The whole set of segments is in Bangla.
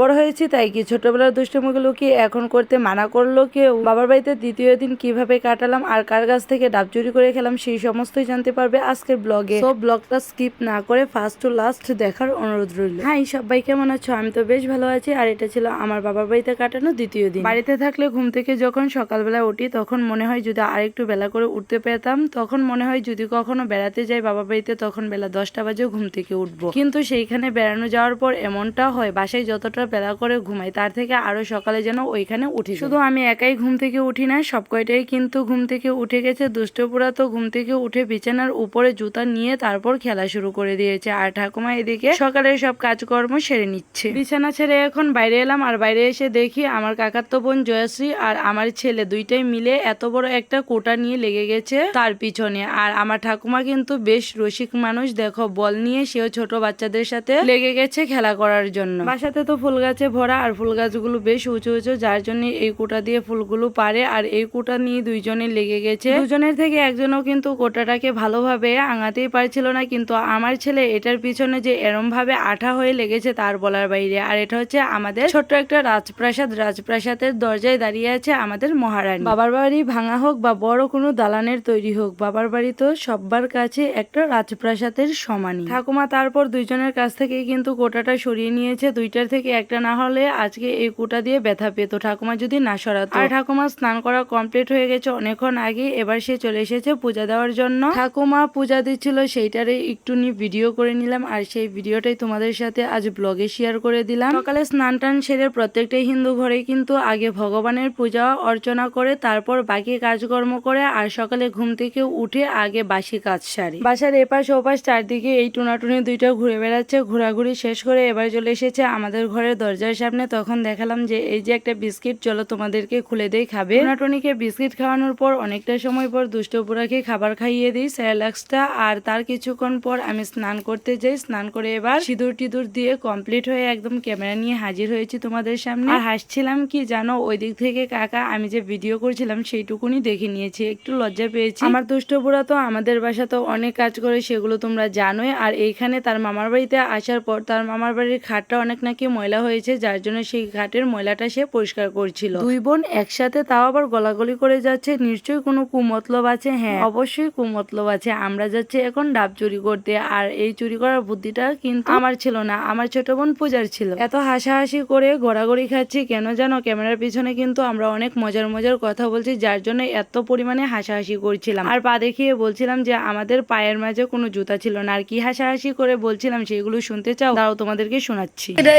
বড় হয়েছি, তাই কি? ছোটবেলার দুষ্টুমিগুলো কি এখন করতে মানা করল কেউ? বাবার বাড়িতে দ্বিতীয় দিন কীভাবে কাটালাম আর কার কাছ থেকে ডাব চুরি করে খেলাম সেই সমস্তই জানতে পারবে আজকের ব্লগে। তো ব্লগটা স্কিপ না করে ফার্স্ট টু লাস্ট দেখার অনুরোধ রইল। হাই সবাই কেমন আছো? আমি তো বেশ ভালো আছি। আর এটা ছিল আমার বাবার বাড়িতে কাটানো দ্বিতীয় দিন। বাড়িতে থাকলে ঘুম থেকে যখন সকালবেলা উঠি, তখন মনে হয় যদি আরেকটু বেলা করে উঠতে পেতাম, তখন মনে হয় যদি কখনো বেড়াতে যাই বাবার বাড়িতে, তখন বেলা দশটা বাজে ঘুম থেকে উঠবো। কিন্তু সেইখানে বেড়ানো যাওয়ার পর এমনটা হয়, বাসায় যতটা বেলা করে ঘুমাই তার থেকে আরও সকালে যেন ওইখানে উঠি শুধু আমি একাই ঘুম থেকে উঠি না সব কয়টাই কিন্তু ঘুম থেকে উঠে গেছে। দুষ্টপুরা তো ঘুম থেকে উঠে বিছানার উপরে জুতা নিয়ে তারপর খেলা শুরু করে দিয়েছে। আর ঠাকুমা এদিকে সকালের সব কাজকর্ম সেরে নিচ্ছে। বিছানা ছেড়ে এখন বাইরে এলাম আর বাইরে এসে দেখি আমার কাকাতো বোন জয়শ্রী আর আমার ছেলে দুইটাই মিলে এত বড় একটা কোটা নিয়ে লেগে গেছে তার পিছনে। আর আমার ঠাকুমা কিন্তু বেশ রসিক মানুষ দেখো বল নিয়ে সেও ছোট বাচ্চাদের সাথে লেগে গেছে খেলা করার জন্য। বাসাতে তো ফুল গাছে ভরা আর ফুল গাছগুলো বেশ উঁচু উঁচু, যার জন্য এই কোটা দিয়ে ফুলগুলো পারে। আর এই কোটা নিয়ে দুইজনে লেগে গেছে। দুজনের থেকে একজনও কিন্তু কোটাটাকে ভালোভাবে আঙাতেই পারছিল না, কিন্তু আমার ছেলে এটার পিছনে যে এরম ভাবে আঠা হয়ে লেগেছে তার বলার বাইরে। আর এটা হচ্ছে আমাদের ছোট্ট একটা রাজপ্রাসাদ। রাজপ্রাসাদের দরজায় দাঁড়িয়ে আছে আমাদের মহারানী। বাবার বাড়ি ভাঙা হোক বা বড় কোনো দালানের তৈরি হোক, বাবার বাড়ি তো সব্বার কাছে একটা রাজপ্রাসাদের সমানই। ঠাকুমা তারপর দুইজনের কাছ থেকে কিন্তু কোটাটা সরিয়ে নিয়েছে। দুইটার থেকে একটা না হলে আজকে এই কুটা দিয়ে ব্যথা পেত। ঠাকুমা যদি না সরাতো। আর ঠাকুমা স্নান করা কমপ্লিট হয়ে গেছে অনেকক্ষণ আগে এবার সে চলে এসেছে পূজা দেওয়ার জন্য। ঠাকুমা পূজা দিচ্ছিল সেইটারে একটু নিয়ে ভিডিও করে নিলাম আর সেই ভিডিওটাই তোমাদের সাথে আজ ব্লগে শেয়ার করে দিলাম। সকালে স্নান টান সেরে প্রত্যেকটাই হিন্দু ঘরে কিন্তু আগে ভগবানের পূজা অর্চনা করে তারপর বাকি কাজকর্ম করে আর সকালে ঘুম থেকে উঠে আগে বাসি কাজ সারি। বাসার এপাশ ওপাশ চারদিকে এই টুনাটুনি দুইটা ঘুরে বেড়াচ্ছে ঘোরাঘুরি শেষ করে এবার চলে এসেছে আমাদের ঘরের দরজার সামনে তখন দেখালাম যে এই যে একটা বিস্কিট, চলো তোমাদেরকে খুলে দেই, খাবে। টুনাটুনিকে বিস্কিট খাওয়ানোর পর অনেকটা সময় পর দুষ্টপুরাকে খাবার খাইয়ে দিই স্যালাক্সটা আর তার কিছুক্ষণ পর আমি স্নান করতে যাই। স্নান করে এবার সিঁদুর টিঁদুর দিয়ে কমপ্লিট হয়ে একদম ক্যামেরা নিয়ে হাজির হয়েছি তোমাদের সামনে। আর হাসছিলাম, কি জানো, ওই দিক থেকে কাকা, আমি যে ভিডিও করছিলাম সেইটুকুনি দেখে নিয়েছি, একটু লজ্জা পেয়েছি। আমার দুষ্টপুরা তো আমাদের বাসা তো অনেক কাজ করে, সেগুলো তোমরা জানোই। আর এইখানে তার মামার বাড়িতে আসার পর তার মামার বাড়ির খাটটা অনেক নাকি ময়লা হয়েছে যার জন্য সেই ঘাটের ময়লাটা সে পরিষ্কার করছিল। দুই বোন একসাথে তাও আবার গলাগলি করে যাচ্ছে। নিশ্চয়ই কোনো কুমতলব আছে? হ্যাঁ অবশ্যই কুমতলব আছে। আমরা যাচ্ছি এখন ডাব চুরি করতে। আর এই চুরি করার বুদ্ধিটা কিন্তু আমার ছিল না। আমার ছোট বোন পূজার ছিল। এত হাসাহাসি করে ঘোরাঘুরি খাচ্ছি কেন জানো? ক্যামেরার পিছনে কিন্তু আমরা অনেক মজার মজার কথা বলছি যার জন্য এত পরিমাণে হাসাহাসি করছিলাম। আর পা দেখিয়ে বলছিলাম যে আমাদের পায়ের মাঝে কোনো জুতা ছিল না। আর কি হাসাহাসি করে বলছিলাম সেগুলো শুনতে চাও? তাও তোমাদেরকে শোনাচ্ছি। এটা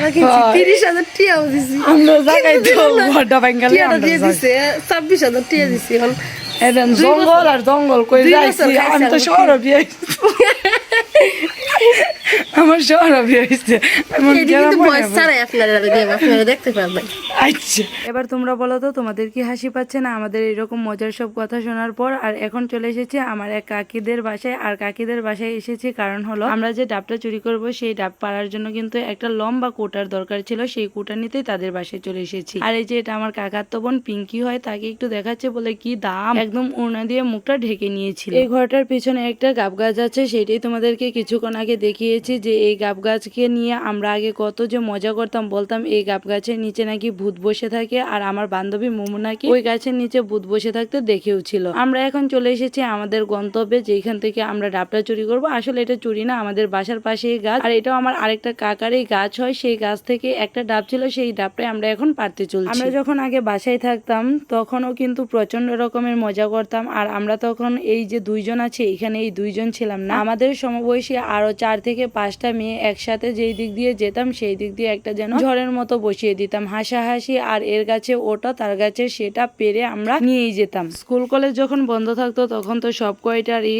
জায়গা কিনছি তিরিশ হাজার টিয়াও দিছি। আমরা জায়গায় বড় বাঙ্গালি টিয়াটা দিয়ে দিছে ছাব্বিশ হাজার টিয়া দিছি এখন। জঙ্গল আর জঙ্গল কই যাইছি আমি তো। শহরে আমার হয়েছে আচ্ছা এবার তোমরা বলো তো তোমাদের কি হাসি পাচ্ছে না? আমাদের এরকম মজার সব কথা শোনার পর আর এখন চলে এসেছে আমার এক কাকিদের বাসায় আর কাকিদের বাসায় এসেছি কারণ হলো আমরা যে ডাবটা চুরি করব সেই ডাব পাড়ার জন্য কিন্তু একটা লম্বা কোটার দরকার ছিল সেই কোটা নিতেই তাদের বাসায় চলে এসেছি। আর এই যে এটা আমার কাকার তো বোন পিঙ্কি হয় তাকে একটু দেখাচ্ছে বলে কি দাম? একদম উড়না দিয়ে মুখটা ঢেকে নিয়েছিল। এই ঘরটার পিছনে একটা গাব গাছ আছে সেটাই তোমাদেরকে কিছুক্ষণ আগে দেখিয়েছি যে এই গাব গাছকে নিয়ে আমরা আগে কত যে মজা করতাম, বলতাম এই গাব গাছের নিচে নাকি ভূত বসে থাকে আর আমার বান্ধবী মোমো নাকি ওই গাছের নিচে ভূত বসে থাকতে দেখেও ছিল। আমরা এখন চলে এসেছি আমাদের গন্তব্যে যেখান থেকে আমরা ডাবটা চুরি করব। আসলে এটা চুরি না, আমাদের বাসার পাশেই গাছ। আর এটাও আমার আরেকটা কাকারই গাছ হয়, সেই গাছ থেকে একটা ডাব ছিল, সেই ডাবটাই আমরা এখন পারতে চলছি। আমরা যখন আগে বাসায় থাকতাম, তখনও কিন্তু প্রচণ্ড রকমের মজা করতাম। আর আমরা তখন এই যে দুইজন আছে, এখানে এই দুইজন ছিলাম না। আমাদের সমবয়সী আরও চার থেকে পাঁচটা মেয়ে একসাথে যেই দিক দিয়ে যেতাম, সেই দিক দিয়ে একটা যেন ঝড়ের মতো বসিয়ে দিতাম। হাসাহাসি আর এর গাছে ওটা, তার গাছে সেটা পেরে আমরা নিয়েই যেতাম। স্কুল কলেজ যখন বন্ধ থাকতো, তখন তো সব কয়টারই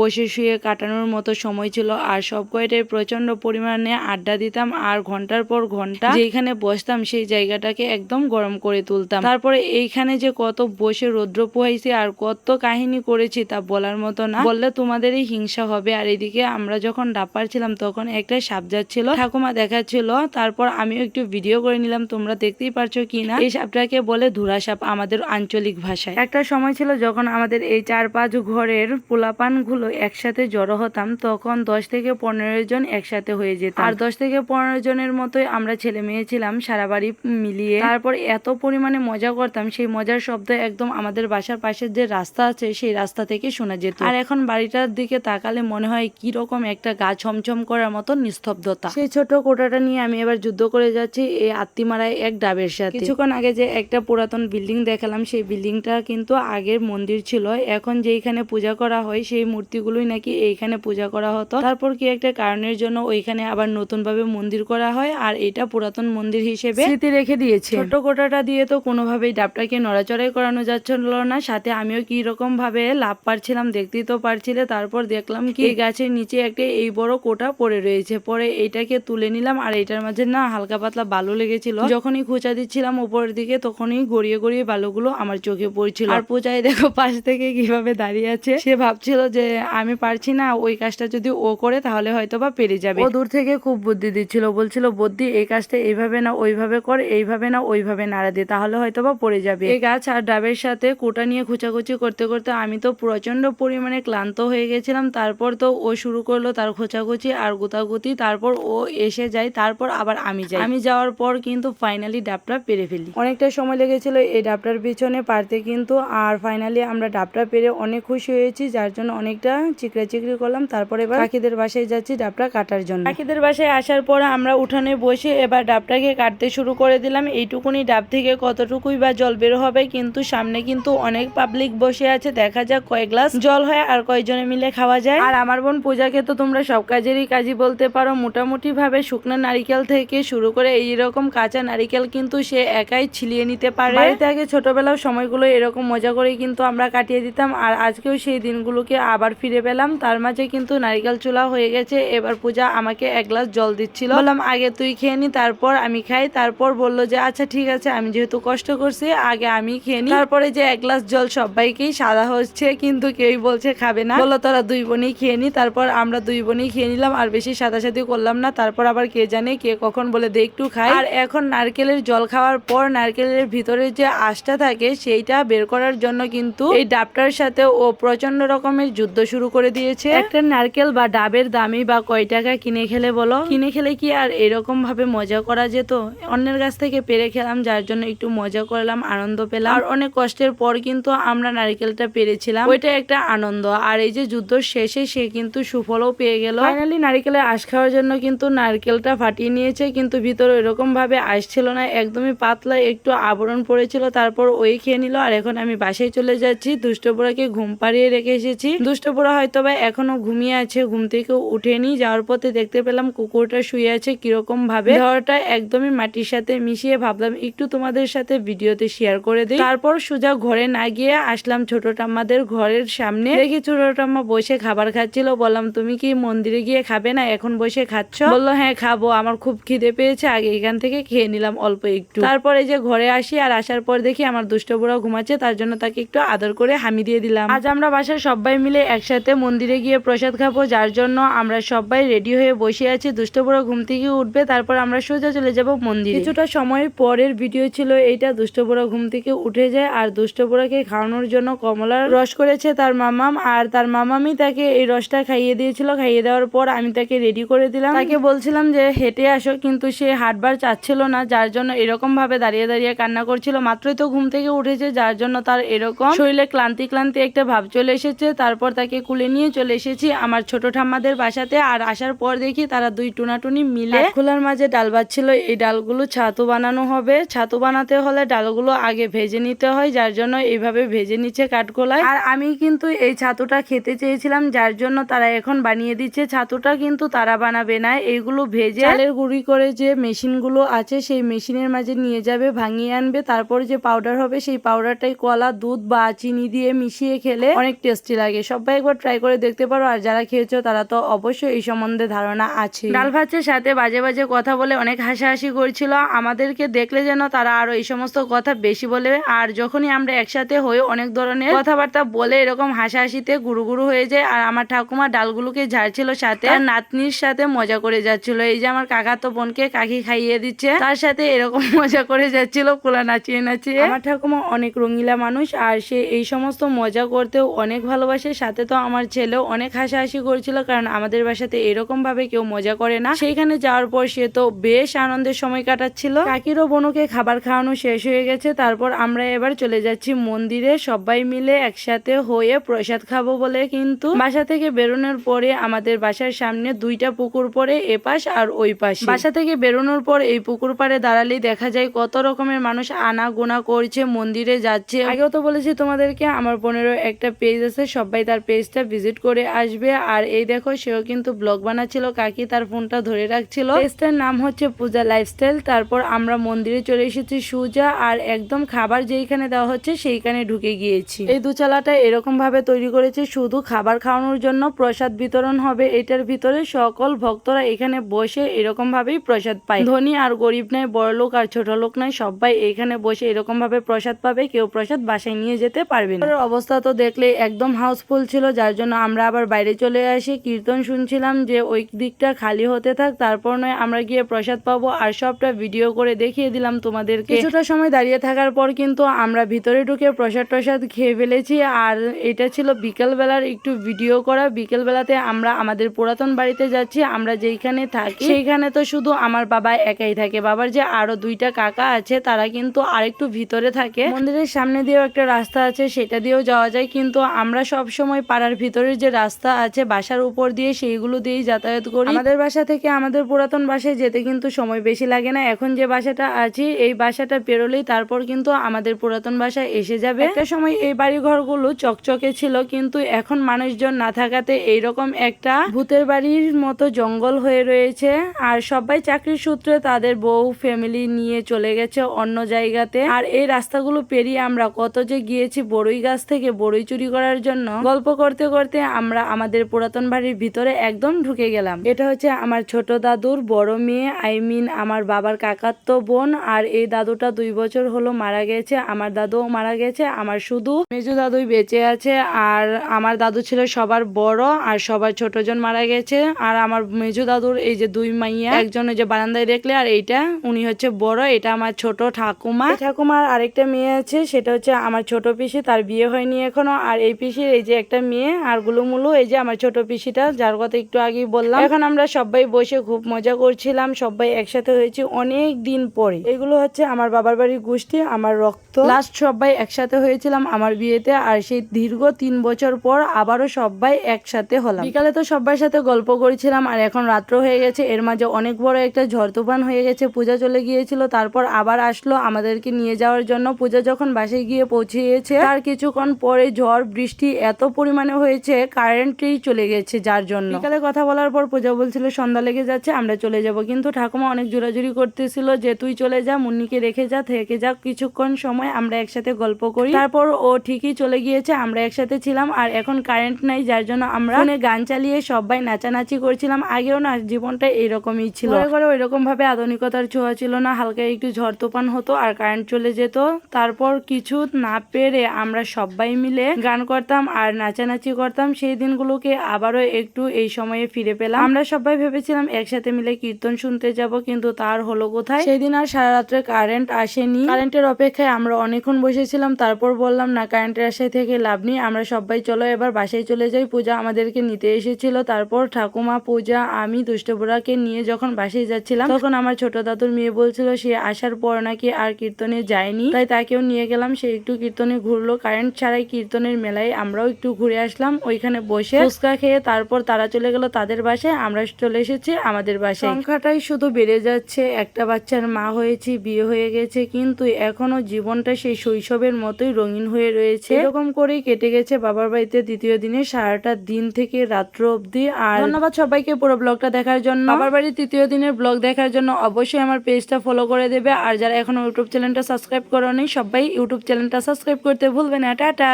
বসে শুয়ে কাটানোর মতো সময় ছিল। আর সব কয়টাই প্রচণ্ড পরিমাণে আড্ডা দিতাম। আর ঘণ্টার পর ঘণ্টা যেখানে বসতাম, সেই জায়গাটাকে একদম গরম করে তুলতাম। তারপরে এইখানে যে কত বসে রৌদ্র পোহাইছি আর কত কাহিনী করেছি তা বলার মতো না। বললে তোমাদেরই হিংসা হবে। আর এদিকে আমরা যখন ডাব পারছিলাম তখন একটা সাপ যাচ্ছিল, ঠাকুমা দেখাচ্ছিল, তারপর আমিও একটু ভিডিও করে নিলাম, তোমরা দেখতেই পারছ কি না? এই সাপটাকে বলে ধুরা সাপ, আমাদের আঞ্চলিক ভাষায়। একটা সময় ছিল যখন আমাদের এই চার পাঁচ ঘরের পোলাপানগুলো একসাথে জড়ো হতাম, তখন দশ থেকে পনেরো জন একসাথে হয়ে যেত আর দশ থেকে পনেরো জনের মতোই আমরা ছেলে মেয়ে ছিলাম, সারা বাড়ি মিলিয়ে। তারপর এত পরিমাণে মজা করতাম, সেই মজার শব্দ একদম আমাদের বাসার পাশের যে রাস্তা আছে, সেই রাস্তা থেকে শোনা যেত। আর এখন বাড়িটার দিকে তাকালে মনে হয় কি রকম একটা গা ছমছম করার মতো নিস্তব্ধতা। সেই ছোট কোটাটা নিয়ে আমি এবার যুদ্ধ করে যাচ্ছি এই আত্মিমারায় এক ডাবের সাথে। কিছুক্ষণ আগে যে একটা পুরাতন বিল্ডিং দেখালাম সেই বিল্ডিংটা কিন্তু আগের মন্দির ছিল। এখন যেইখানে পূজা করা হয় সেই মূর্তিগুলোই নাকি এইখানে পূজা করা হতো। তারপর কি একটা কারণের জন্য ওইখানে আবার নতুন ভাবে মন্দির করা হয় আর এটা পুরাতন মন্দির হিসেবে স্মৃতি রেখে দিয়েছে। ছোট কোটাটা দিয়ে তো কোনোভাবেই ডাবটাকে নড়াচড়াই করানো যাচ্ছিল না। সাথে আমিও কি রকম ভাবে লাভ পারছিলাম দেখতেই তো পারছিলে। তারপর দেখলাম কি গাছের নিচে একটা এই বড় কোটা পড়ে রয়েছে। পরে এইটাকে তুলে নিলাম আর এটার মাঝে না হালকা পাতলা বালু লেগেছিল। যখনই খোঁচা দিচ্ছিলাম উপরের দিকে, তখনই গড়িয়ে গড়িয়ে বালুগুলো আমার চোখে পড়ছিল। আর পূজায় দেখো পাশ থেকে কীভাবে দাঁড়িয়ে আছে। সে ভাবছিল যে আমি পারছি না, ওই কাজটা যদি ও করে তাহলে হয়তো বা পেরে যাবে। ও দূর থেকে খুব বুদ্ধি দিচ্ছিল, বলছিল, বুদ্ধি, এই কাজটা এইভাবে না, ওইভাবে কর, এইভাবে না, ওইভাবে নাড়া দিয়ে তাহলে হয়তো বা পড়ে যাবে। এই গাছ আর ডাবের সাথে কোটা নিয়ে খোঁচাখুচি করতে করতে আমি তো প্রচণ্ড পরিমাণে ক্লান্ত হয়ে গেছিলাম। তারপর তো ও শুরু করল তার খোঁচাখুচি আর গুতাগুতি, তারপর ও এসে যায়, তারপর আবার আমি যাই। আমি যাওয়ার পর কিন্তু ফাইনালি ডাবটা পেরে ফেলি। অনেকটা সময় লেগেছিল এই ডাবটার পিছনে পারতে কিন্তু, আর ফাইনালি আমরা ডাবটা পেরে অনেক খুশি হয়েছি, যার জন্য অনেকটা চিকড়া চিকড়ি করলাম। তারপর এবার পাখিদের বাসায় যাচ্ছি ডাবটা কাটার জন্য। পাখিদের বাসায় আসার পর আমরা উঠানে বসে এবার ডাবটাকে কাটতে শুরু করে দিলাম। এইটুকুনি ডাব থেকে কতটুকুই বা জল বের হবে কিন্তু সামনে কিন্তু অনেক পাবলিক বসে আছে। দেখা যাক কয় গ্লাস জল হয় আর কয়জনে মিলে খাওয়া যায়। আর আমার বোন পূজাকে তো তোমরা সব কাজেরই কাজই বলতে পারো, মোটামুটিভাবে শুকনো নারিকেল থেকে শুরু করে এই রকম কাঁচা নারিকেল কিন্তু সে একাই ছিলিয়ে নিতে পারে। বাড়িতে আগে ছোটবেলার সময়গুলো এরকম মজা করে কিন্তু আমরা কাটিয়ে দিতাম আর আজকেও সেই দিনগুলোকে আবার ফিরে পেলাম। তার মাঝে কিন্তু নারিকেল চুলা হয়ে গেছে। এবার পূজা আমাকে এক গ্লাস জল দিচ্ছিল। বললাম, আগে তুই খেয়ে নি, তারপর আমি খাই। তারপর বলল যে আচ্ছা ঠিক আছে, আমি যেহেতু কষ্ট করছি, আগে আমি খেয়ে নি। তারপরে যে এক গ্লাস জল সবাইকেই সাদা হচ্ছে, কিন্তু কেউই বলছে, খাবে না। বলল, তোরা দুই বোনই খেয়ে নি। তারপর আমরা দুই বোনই খেয়ে নিলাম আর বেশি সাদা সাদি করলাম না, তারপর আবার কে জানে কে কখন বলে দে একটু খাই। আর এখন নারকেলের জল খাওয়ার পর নারকেলের ভিতরে যে আশটা থাকে, সেইটা বের করার জন্য কিন্তু এই ডাবটার সাথে ও প্রচণ্ড রকমের যুদ্ধ শুরু করে দিয়েছে। একটা নারকেল বা ডাবের দামি বা কয় টাকা কিনে খেলে বলো? কিনে খেলে কি আর এরকম ভাবে মজা করা যেত? অন্যের কাছ থেকে পেরে খেলাম, যার জন্য একটু মজা করলাম, আনন্দ পেলাম। আর অনেক কষ্টের পর কিন্তু আমরা নারকেলটা পেরেছিলাম। ওইটা একটা আনন্দ। আর এই যে যুদ্ধ শেষে সে কিন্তু সুফলও পেয়ে গেল। ফাইনালি নারকেলের আঁশ খাওয়ার জন্য কিন্তু নারকেলটা ফাটিয়ে নিয়েছে, কিন্তু ভিতরে এরকম ভাবে আসছিল না, একদমই পাতলা, একটু আবরণ পড়েছিল, তারপর ওই খেয়ে নিল, আর এখন আমি বাসায় চলে যাচ্ছি দুষ্টপুরাকে ঘুম পাড়িয়ে রেখে এসেছি। দুষ্টপুরা হয়তো বা এখনও ঘুমিয়ে আছে, ঘুম থেকে উঠেনি, যাওয়ার পথে দেখতে পেলাম কুকুরটা শুয়ে আছে কীরকম ভাবে দেহটা একদমই মাটির সাথে মিশিয়ে ভাবলাম, একটু তোমাদের সাথে ভিডিওতে শেয়ার করে দিই। তারপর সোজা ঘরে না গিয়ে আসলাম ছোট ঠাম্মাদের ঘরের সামনে। দেখি ছোট ঠাম্মা বসে খাবার খাচ্ছিল, বললাম, তুমি কি মন্দিরে গিয়ে খাবে না? এখন বসে খাচ্ছ? বলল হ্যাঁ খাব আমার খুব খিদে পেয়েছে আগে এখান থেকে খেয়ে নিলাম অল্প একটু। তারপরে যে ঘরে আসি আর আসার পর দেখি আমার দুষ্ট বুড়া ঘুমাচ্ছে তার জন্য তাকে একটু আদর করে হামি দিয়ে দিলাম। আজ আমরা বাসার সবাই মিলে একসাথে মন্দিরে গিয়ে প্রসাদ খাব যার জন্য আমরা সবাই রেডি হয়ে বসে আছি। দুষ্ট বুড়া ঘুম থেকে উঠবে তারপর আমরা সোজা চলে যাব মন্দিরে। কিছুটা সময় পরের ভিডিও ছিল এইটা দুষ্ট বুড়া ঘুম থেকে উঠে যায় আর দুষ্ট বুড়াকে খাওয়ানোর জন্য কমলার রস করেছে তার মামাম আর তার মামামই তাকে এই রসটা খাইয়ে দিয়েছিল। খাইয়ে দেওয়ার পর আমি তাকে রেডি করে দিলাম। তাকে বলছিলাম যে হেঁটে আসো। কিন্তু সে হাঁটবার চাচ্ছিল না যার জন্য এরকম ভাবে দাঁড়িয়ে দাঁড়িয়ে কান্না করছিল। মাত্রই তো ঘুম থেকে উঠেছে যার জন্য তার এরকম শরীরে ক্লান্তি ক্লান্তি একটা ভাব চলে এসেছে। তারপর তাকে কুলে নিয়ে চলে এসেছি আমার ছোট ঠাম্মাদের বাসাতে। আর আসার পর দেখি তারা দুই টুনাটুনি মিলে খোলার মাঝে ডাল বাচ্ছিল এই ডালগুলো ছাতু বানানো হবে। ছাতু বানাতে হলে ডালগুলো আগে ভেজে নিতে হয় যার জন্য এইভাবে ভেজে নিচ্ছে কাঠগোলায়। আর আমি কিন্তু এই ছাতুটা খেতে চেয়েছিলাম যার জন্য তারা এখন বানিয়ে দিচ্ছে ছাতুটা। কিন্তু তারা বানাবে না। এইগুলো ভেজে চালের গুঁড়ি করে যে মেশিনগুলো আছে সেই মেশিনের মাঝে নিয়ে যাবে ভাঙিয়ে আনবে। তারপর যে পাউডার হবে সেই পাউডারটাই কলা দুধ বা চিনি দিয়ে মিশিয়ে খেলে অনেক টেস্টি লাগে। সবাই একবার ট্রাই করে দেখতে পারো আর যারা খেয়েছো তারা তো অবশ্যই এই সম্বন্ধে ধারণা আছে। ডাল ভাতের সাথে বাজে বাজে কথা বলে অনেক হাসাহাসি করছিল। আমাদেরকে দেখলে যেন তারা আরও এই সমস্ত কথা বেশি বলে। আর যখনই আমরা একসাথে হয়ে অনেক ধরনের কথাবার্তা বলে এরকম হাসাহাসিতে গুরু গুরু হয়ে যায়। আর আমার ঠাকুমা ডালগুলোকে ঝাড়ছিল সাথে। আর নাতনির সাথে মজা করে যাচ্ছিল। এই যে আমার কাকা তো বোনকে কাকি খাইয়ে দিচ্ছে, তার সাথে এরকম মজা করে যাচ্ছিল, কোলা নাচিয়ে নাচিয়ে। আমার ঠাকুমা অনেক রঙিলা মানুষ, আর সে এই সমস্ত মজা করতেও অনেক ভালোবাসে। সাথে তো আমার ছেলেও অনেক হাসাহাসি করছিল, কারণ আমাদের বাসাতে এরকম ভাবে কেউ মজা করে না। সেইখানে যাওয়ার পর সে তো বেশ আনন্দের সময় কাটাচ্ছিল। কাকিরও বোনকে খাবার খাওয়ানো শেষ হয়ে গেছে, তারপর আমরা এবার চলে যাচ্ছি মন্দিরে। সবাই মিলে একসাথে হয়ে প্রসাদ খাব বলে কিন্তু বাসা থেকে বেরোনোর পরে আমাদের বাসার সামনে দুইটা পুকুর পরে এপাশ আর ওই পাশ। বাসা থেকে বেরোনোর পর এই পুকুর পাড়ে দাঁড়ালেই দেখা যায় কত রকমের মানুষ আনা গোনা করছে, মন্দিরে যাচ্ছে। আগেও তো বলেছি তোমাদেরকে, আমার বোনেরও একটা পেজ আছে, সবাই তার পেজটা ভিজিট করে আসবে। আর এই দেখো, সেও কিন্তু ব্লগ বানাচ্ছিল, কাকি তার ফোনটা ধরে রাখছিল। পেজটার নাম হচ্ছে পূজা লাইফস্টাইল তারপর আমরা মন্দিরে চলে এসেছি সুজা, আর একদম খাবার যেইখানে দেওয়া হচ্ছে সেইখানে ঢুকে গিয়েছি। এই দুচালাটা এরকম ভাবে তৈরি করেছে, শুধু খাবার খাওয়ানোর জন্য প্রসাদ বিতরণ হবে, এটার ভিতরে সকল ভক্তরা এখানে বসে এরকম ভাবেই প্রসাদ পায়। ধনী আর গরিব নাই বড় লোক আর ছোট লোক নাই সবাই এখানে বসে এরকম ভাবে প্রসাদ পাবে, কেউ প্রসাদ বাসায় নিয়ে যেতে পারবে না। অবস্থা তো দেখলে একদম হাউসফুল ছিল, যার জন্য আমরা আবার বাইরে চলে আসি। কীর্তন শুনছিলাম যে ওই দিকটা খালি হতে থাক, তারপর নয় আমরা গিয়ে প্রসাদ পাবো আর সবটা ভিডিও করে দেখিয়ে দিলাম তোমাদেরকে। কিছুটা সময় দাঁড়িয়ে থাকার পর কিন্তু আমরা ভিতরে ঢুকে প্রসাদ টসাদ খেয়ে ফেলেছি। আর এটা ছিল বিকেলবেলার একটু ভিডিও করা। বিকেলবেলাতে আমরা আমাদের পুরাতন বাড়িতে যাচ্ছি, আমরা যেইখানে থাকি। সেইখানে তো শুধু আমার বাবা একাই থাকে। বাবার যে আরও দুইটা কাকা আছে, তারা কিন্তু আরেকটু ভিতরে থাকে। মন্দিরের সামনে দিয়েও একটা রাস্তা আছে, সেটা দিয়েও যাওয়া যায়। কিন্তু আমরা সব সময় পাড়ার ভিতরের যে রাস্তা আছে, বাসার উপর দিয়ে সেইগুলো দিয়েই যাতায়াত করি। আমাদের বাসা থেকে আমাদের পুরাতন বাসায় যেতে কিন্তু সময় বেশি লাগে না। এখন যে বাসাটা আছি, এই বাসাটা পেরোলেই তারপর কিন্তু আমাদের পুরাতন বাসায় এসে যাবে। একটা সময় এই বাড়ি ঘরগুলো চকচকে ছিল, কিন্তু এখন মানুষজন না থাকাতে এইরকম একটা ভূতের বাড়ির মতো জঙ্গল হয়ে রয়েছে। আর সবাই চাকরির সূত্রে তাদের বউ ফ্যামিলি নিয়ে চলে গেছে অন্য জায়গাতে। আর এই রাস্তাগুলো পেরিয়ে আমরা কত যে গিয়েছি বড়ই গাছ থেকে বড়ই চুরি করার জন্য। গল্প করতে করতে আমরা আমাদের পুরাতন বাড়ির ভিতরে একদম ঢুকে গেলাম। এটা হচ্ছে আমার ছোট দাদুর বড় মেয়ে আই মিন আমার বাবার কাকাত্ত বোন। আর এই দাদুটা দুই বছর হলো মারা গেছে, আমার দাদুও মারা গেছে, আমার শুধু মেজু দাদুই বেঁচে আছে। আর আমার দাদু ছিল সবার বড়, আর সবার ছোটজন মারা গেছে। আর আমার মেজু দাদুর এই যে দুই মাইয়া, একজন যে বারান্দায় দেখলে আর এইটা, উনি হচ্ছে বড়, এটা আমার ছোট ঠাকুমা। ঠাকুমার আরেকটা মেয়ে আছে, সেটা হচ্ছে আমার ছোট পিসি, তার বিয়ে হয়নি এখনও। আর এই পিসির এই যে একটা মেয়ে, আর গুলুমুলু, এই যে আমার ছোট পিসিটা, যার কথা একটু আগেই বললাম। এখন আমরা সবাই বসে খুব মজা করছিলাম, সবাই একসাথে হয়েছি অনেক দিন পরে। এগুলো হচ্ছে আমার বাবার বাড়ির গোষ্ঠী, আমার রক্ত। লাস্ট সবাই একসাথে হয়েছিলাম আমার বিয়েতে, আর সেই দীর্ঘ তিন বছর পর আবারও সবাই একসাথে হলাম। বিকালে তো সবার সাথে গল্প করেছিলাম আর এখন রাত্র হয়ে গেছে। এর মাঝে অনেক বড় একটা ঝড় তুফান হয়ে গেছে। পূজা চলে গিয়েছিল, তারপর আবার আসলো আমাদেরকে নিয়ে যাওয়ার জন্য। পূজা যখন বাসে গিয়ে পৌঁছিয়েছে, তার কিছুক্ষণ পরে ঝড়, বৃষ্টি এত পরিমাণে হয়েছে কারেন্টই চলে গেছে যার জন্য। বিকালে কথা বলার পর পূজা বলছিল, সন্ধ্যা লেগে যাচ্ছে, আমরা চলে যাব। কিন্তু ঠাকুমা অনেক জোরাজুরি করতেছিল যে, তুই চলে যা, মুন্নিকে রেখে যা, থেকে যা কিছুক্ষণ সময় আমরা একসাথে গল্প করি। তারপর ও ঠিকই চলে গিয়েছে, আমরা একসাথে ছিলাম, আর এখন কারেন্ট নাই, যার জন্য আমরা গান চালিয়ে সবাই নাচানাচি করছিলাম আগেও না জীবনটা এরকমই ছিল। ঘরে ওইরকম ভাবে আধুনিকতার ছোঁয়া ছিল না হালকা একটু ঝড় তুফান হতো আর কারেন্ট চলে যেত। তারপর কিছু না পেরে আমরা সবাই মিলে গান করতাম আর নাচানাচি করতাম। সেই দিনগুলোকে আবারও একটু এই সময়ে ফিরে পেলাম। আমরা সবাই ভেবেছিলাম একসাথে মিলে কীর্তন শুনতে যাব কিন্তু তার হলো কোথায়? সেই দিন আর সারা রাত্রে কারেন্ট আসেনি। কারেন্টের অপেক্ষায় আমরা অনেকক্ষণ বসেছিলাম তারপর বললাম না কারেন্টের আশায় থেকে লাভ নেই আমরা সবাই চলো এবার বাসায় চলে যাই। পূজা আমাদেরকে নিতে এসেছিল তারপর ঠাকুমা, পূজা, আমি দুষ্টপুরাকে নিয়ে যখন বাসায় যাচ্ছিলাম, তখন আমার ছোট দাদুর মেয়ে বলছিল, সে আসার পর নাকি আর কীর্তনে যায়নি? তাই তাকেও নিয়ে গেলাম। সে একটু কীর্তনে ঘুরলো। কারেন্ট ছাড়াই কীর্তনের মেলায় আমরাও একটু ঘুরে আসলাম। ওইখানে বসে ফুচকা খেয়ে তারপর তারা চলে গেল তাদের বাসায়। আমরা চলে এসেছি আমাদের বাসায়। সংখ্যাটাই শুধু বেড়ে যাচ্ছে। একটা বাচ্চার মা হয়েছি, বিয়ে হয়ে গেছে, কিন্তু এখনও জীবনটা সেই শৈশবের মতোই রঙিন হয়ে রয়েছে। এরকম করেই কেটে গেছে বাবার বাড়িতে দ্বিতীয় দিনে সারাটা দিন থেকে রাত্র অবধি। আর ধন্যবাদ সবাইকে পুরো ব্লগটা দেখার জন্য। আমার বাড়ির তৃতীয় দিনের ব্লগ দেখার জন্য অবশ্যই আমার পেজটা ফলো করে দেবে। আর যারা এখনও ইউটিউব চ্যানেলটা সাবস্ক্রাইব করো সবাই ইউটিউব চ্যানেলটা সাবস্ক্রাইব করতে ভুলবে না। টাটা!